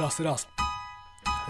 Raz, raz.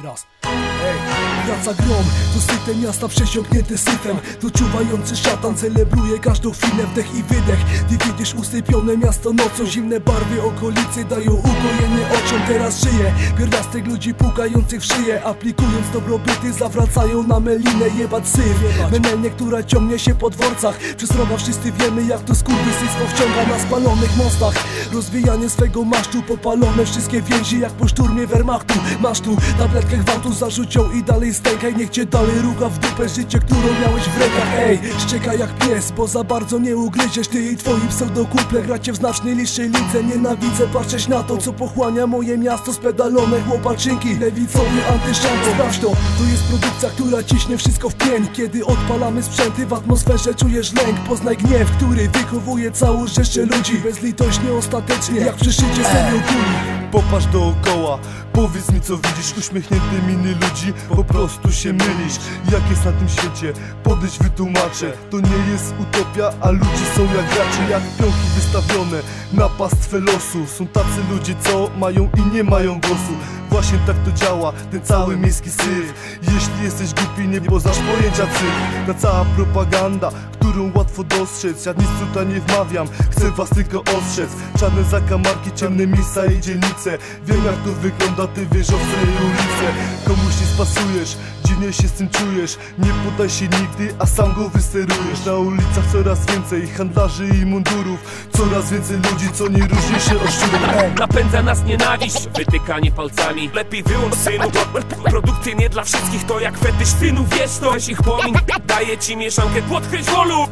Raz. Ej, wraca grom, to syte miasta przesiąknięte syfem To czuwający szatan celebruje każdą chwilę wdech i wydech Ty widzisz usypione miasto nocą Zimne barwy okolicy dają ukojenie Teraz żyje pierwiastek ludzi pukających w szyję. Aplikując dobrobyty zawracają na melinę jebać syf. Menelnie, która ciągnie się po dworcach. Przez roga wszyscy wiemy jak to skurwysyństwo wciąga na spalonych mostach. Rozwijanie swego masztu popalone wszystkie więzi jak po szturmie Wehrmachtu. Masz tu tabletkę gwałtu zarzucią i dalej stękaj. Niech cię dalej rucha w dupę życie, którą miałeś w rękach. Ej, szczeka jak pies, bo za bardzo nie ugryziesz. Ty i twoi pseudokuple gracie w znacznej licznej lidze. Nienawidzę patrzeć na to, co pochłania moje miasto Spedalone chłopaczynki, lewicowy antyszanto Sprawdź to, to jest produkcja, która ciśnie wszystko w pień. Kiedy odpalamy sprzęty, w atmosferze czujesz lęk. Poznaj gniew, który wychowuje całą rzeszę ludzi Bezlitośnie, ostatecznie, jak przy szycie serio kuli. Popatrz dookoła, powiedz mi co widzisz. Uśmiechnięte miny ludzi, po prostu się mylisz. Jak jest na tym świecie, podejdź wytłumaczę. To nie jest utopia, a ludzie są jak gracze. Jak pionki wystawione na pastwę losu. Są tacy ludzie, co mają i nie mają głosu. Właśnie tak to działa, ten cały miejski syf. Jeśli jesteś głupi, nie poznasz pojęcia cyfr. Ta cała propaganda, którą łatwo dostrzec. Ja nic tutaj nie wmawiam, chcę was tylko ostrzec. Czarne zakamarki, ciemne miejsca i dzielnice. Wiem jak to wygląda, ty wiesz o swojej ulicy. Komuś nie spasujesz, dziwnie się z tym czujesz. Nie podaj się nigdy, a sam go wysterujesz. Na ulicach coraz więcej handlarzy i mundurów. Coraz więcej ludzi, co nie różni się od szczurów. Napędza nas nienawiść, wytykanie palcami. Lepiej wyłącz synu, produkty nie dla wszystkich. To jak fetysz synu, wiesz to Weź ich pomin, daję ci mieszankę Podchryć wolu,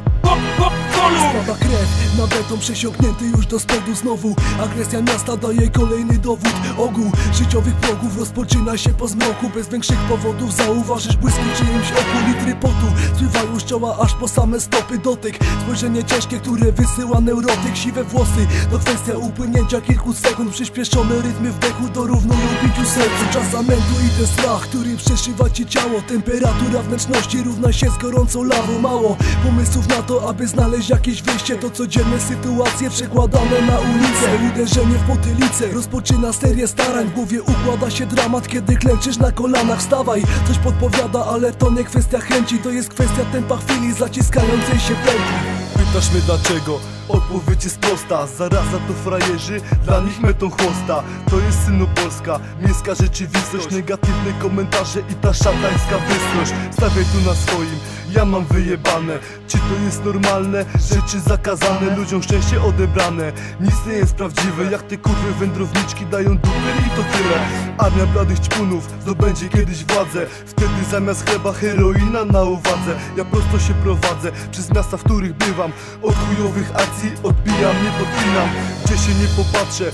po, po, wolu Spada krew, na beton przesiąknięty już do spodu znowu. Agresja miasta daje kolejny dowód. Ogół życiowych progów rozpoczyna się po zmroku. Bez większych powodów zauważysz błyski czyimś oku Litry potu spływają z czoła aż po same stopy Dotyk, spojrzenie ciężkie, które wysyła neurotyk. Siwe włosy, to kwestia upłynięcia kilku sekund. Przyspieszone rytmy wdechu dorównują biciu sercu. Czas zamętu i ten strach, który przeszywa ci ciało. Temperatura wnętrzności równa się z gorącą lawą. Mało pomysłów na to, aby znaleźć jakieś wyjście To codzienne sytuacje przekładane na ulicę. Uderzenie w potylicę rozpoczyna serię starań. W głowie układa się dramat, kiedy klęczysz na kolanach. Wstawaj, coś podpowiada, ale to nie kwestia chęci To jest kwestia tempa chwili zaciskającej się pętli Pytasz mnie dlaczego? Odpowiedź jest prosta. Zaraza to frajerzy, dla nich metą chłosta. To jest synu Polska, miejska rzeczywistość. Negatywne komentarze i ta szatańska bystrość Stawiaj tu na swoim, ja mam wyjebane. Czy to jest normalne? Rzeczy zakazane, ludziom szczęście odebrane. Nic nie jest prawdziwe, jak te kurwy wędrowniczki dają dupy i to tyle Armia bladych ćpunów zdobędzie kiedyś władzę. Wtedy zamiast chleba heroina na uwadze. Ja prosto się prowadzę przez miasta, w których bywam. Od chujowych akcji odbijam, nie podpinam. Gdzie się nie popatrzę,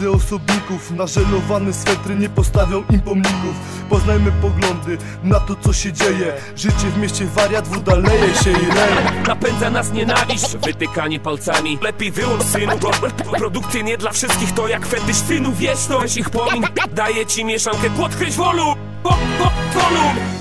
widzę osobników Nażelowane swetry nie postawią im pomników. Poznajmy poglądy na to co się dzieje. Życie w mieście wariat, woda się i leje. Napędza nas nienawiść, wytykanie palcami. Lepiej wyłącz synu, produkty nie dla wszystkich. To jak fetysz synu, wiesz to ich pomin, daję ci mieszankę Podchryć wolu, po, po, wolu